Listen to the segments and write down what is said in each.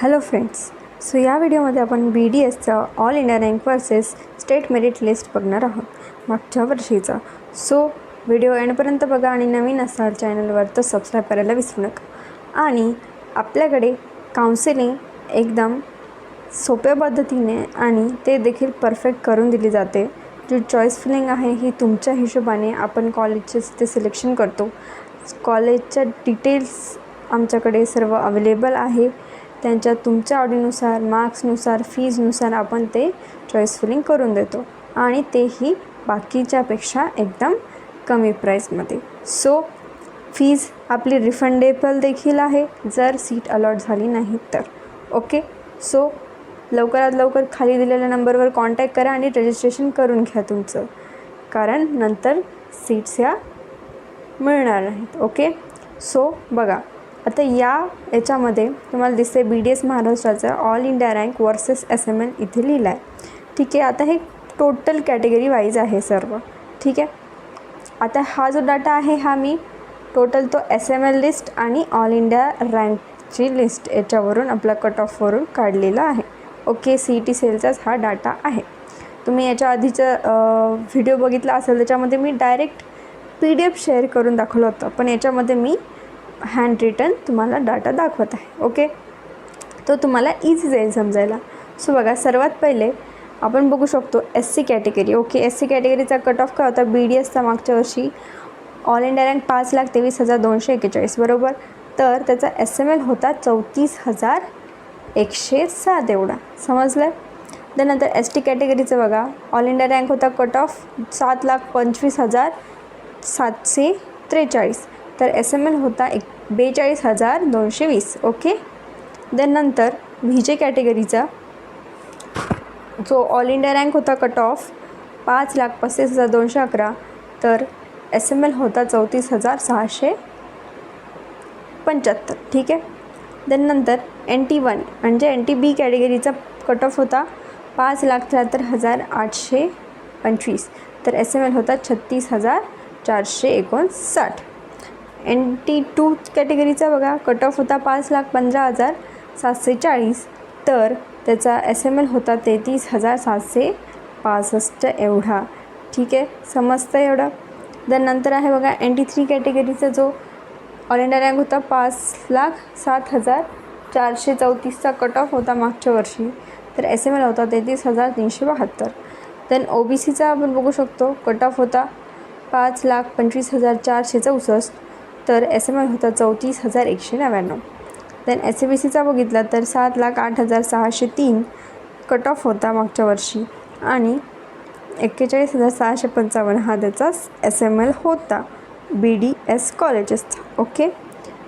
Hello friends so या व्हिडिओमध्ये आपण B D एसचा all India rank versus state merit list बघणार आहोत. मागच्या वर्षीचा. सो व्हिडिओ एंडपर्यंत बघा आणि नवीन असाल चॅनलवर तर सबस्क्राईब करायला विसरू नका. आणि आपल्याकडे काउन्सिलिंग एकदम सोप्या पद्धतीने आणि ते देखील परफेक्ट करून दिली जाते. जी चॉईस फिलिंग आहे ही तुमच्या हिशोबाने आपण कॉलेजचे ते सिलेक्शन करतो. कॉलेजच्या डिटेल्स आमच्याकडे सर्व अवेलेबल आहे. त्यांच्या तुमच्या आवडीनुसार मार्क्सनुसार फीजनुसार आपण ते चॉईस फिलिंग करून देतो. आणि तेही बाकीच्यापेक्षा एकदम कमी प्राईसमध्ये सो फीज आपली रिफंडेबल देखील आहे जर सीट अलॉट झाली नाही तर. ओके सो लवकरात लवकर खाली दिलेल्या नंबरवर कॉन्टॅक्ट करा आणि रजिस्ट्रेशन करून घ्या तुमचं. कारण नंतर सीट्स ह्या मिळणार नाहीत. ओके सो बघा. आता या याच्यामध्ये तुम्हाला दिसते बी डी एस महाराष्ट्राचं all India rank versus S M L इथे लिहिलं आहे ठीक आहे आता हे टोटल कॅटेगरी वाईज आहे सर्व. ठीक आहे? आता हा जो डाटा आहे हा मी टोटल तो एस एम एल लिस्ट आणि ऑल इंडिया रँकची लिस्ट याच्यावरून आपला कट ऑफवरून काढलेला आहे. ओके सी ई टी सेलचाच हा डाटा आहे. तुम्ही याच्या आधीचा व्हिडिओ बघितला असेल त्याच्यामध्ये मी direct P D F share करून दाखवलं होतं. पण याच्यामध्ये मी हँड रिटन तुम्हाला डाटा दाखवत आहे ओके तो तुम्हाला इझी जाईल समजायला. सो बघा सर्वात पहिले आपण बघू शकतो S C category okay S C कॅटेगरीचा cut off काय होता? बी डी एसचा मागच्या वर्षी ऑल इंडिया रँक पाच लाख तेवीस हजार दोनशे एक्केचाळीस बरोबर? तर त्याचा एस एम एल होता चौतीस हजार एकशे सात एवढा समजलं? त्यानंतर एस टी कॅटेगरीचं बघा ऑल इंडिया रँक होता कट ऑफ सात लाख पंचवीस हजार सातशे त्रेचाळीस. तर एस एम एल होता एक बेचाळीस हजार दोनशे वीस ओके? देन नंतर व्ही जे कॅटेगरीचा जो ऑल इंडिया रँक होता कट ऑफ पाच लाख पस्तीस हजार दोनशे अकरा तर एस एम एल होता चौतीस हजार सहाशे पंच्याहत्तर ठीक आहे? देन नंतर एन टी वन म्हणजे एन टी बी कॅटेगरीचा कट ऑफ होता पाच लाख त्र्याहत्तर हजार आठशे पंचवीस तर एस एम एल होता छत्तीस हजार चारशे एकोणसाठ. एन टी टू कॅटेगरीचा बघा कट ऑफ होता पाच लाख पंधरा हजार सातशे चाळीस तर त्याचा एस एम एल होता तेहतीस हजार सातशे पासष्ट एवढा. ठीक आहे? समजतं एवढं? देन नंतर आहे बघा एन टी थ्री कॅटेगरीचा जो ऑल इंडिया रँक होता पाच लाख सात हजार चारशे चौतीसचा कट ऑफ होता मागच्या वर्षी. तर एस एम एल होता तेहतीस हजार तीनशे बहात्तर. देन ओ बी सीचा आपण बघू शकतो कट ऑफ होता पाच लाख पंचवीस हजार चारशे चौसष्ट. तर एस एम एल होता चौतीस हजार एकशे नव्याण्णव. देन एस ए बी सीचा बघितला तर सात लाख आठ हजार सहाशे तीन कट ऑफ होता मागच्या वर्षी. आणि एक्केचाळीस हजार सहाशे पंचावन्न हा त्याचा एस एम एल होता. बी डी एस कॉलेजेसचा ओके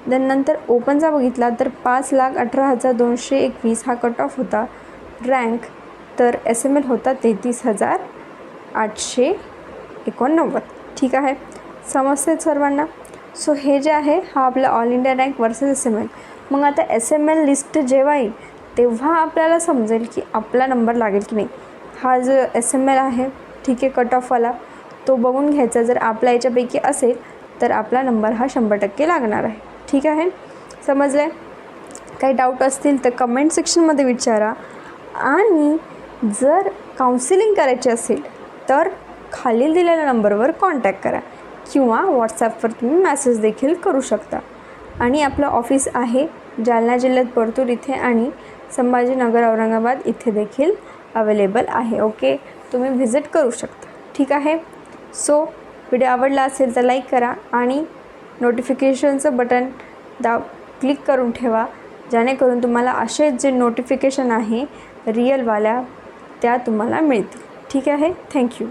देन नंतर ओपनचा बघितला तर पाच लाख अठरा हजार दोनशे एकवीस हा कट ऑफ होता. रँक तर एस एम एल होता तेहतीस हजार आठशे एकोणनव्वद. ठीक आहे? समजते सर्वांना? सो हे जे आहे हा आपला all India rank versus S M L मग आता एस एम एल लिस्ट जेव्हा येईल तेव्हा आपल्याला समजेल की आपला नंबर लागेल की नाही. हा जो एस एम एल आहे ठीक आहे कट ऑफवाला तो बघून घ्यायचा. जर आपल्या याच्यापैकी असेल तर आपला नंबर हा शंभर टक्के लागणार आहे. ठीक आहे? समजलं आहे काही डाऊट असतील तर कमेंट सेक्शनमध्ये विचारा. आणि जर काउन्सिलिंग करायची असेल तर खालील दिलेल्या नंबरवर कॉन्टॅक्ट करा. किंवा व्हॉट्सॲपवर तुम्ही मॅसेज देखील करू शकता. आणि आपलं ऑफिस आहे जालना जिल्ह्यात परतूर इथे आणि संभाजीनगर औरंगाबाद इथे देखील अवेलेबल आहे. ओके तुम्ही व्हिजिट करू शकता. ठीक आहे? सो व्हिडिओ आवडला असेल तर लाईक करा आणि नोटिफिकेशनचं बटन दाब क्लिक करून ठेवा. जेणेकरून तुम्हाला असेच जे नोटिफिकेशन आहे रिअलवाल्या त्या तुम्हाला मिळतील. ठीक आहे? थँक्यू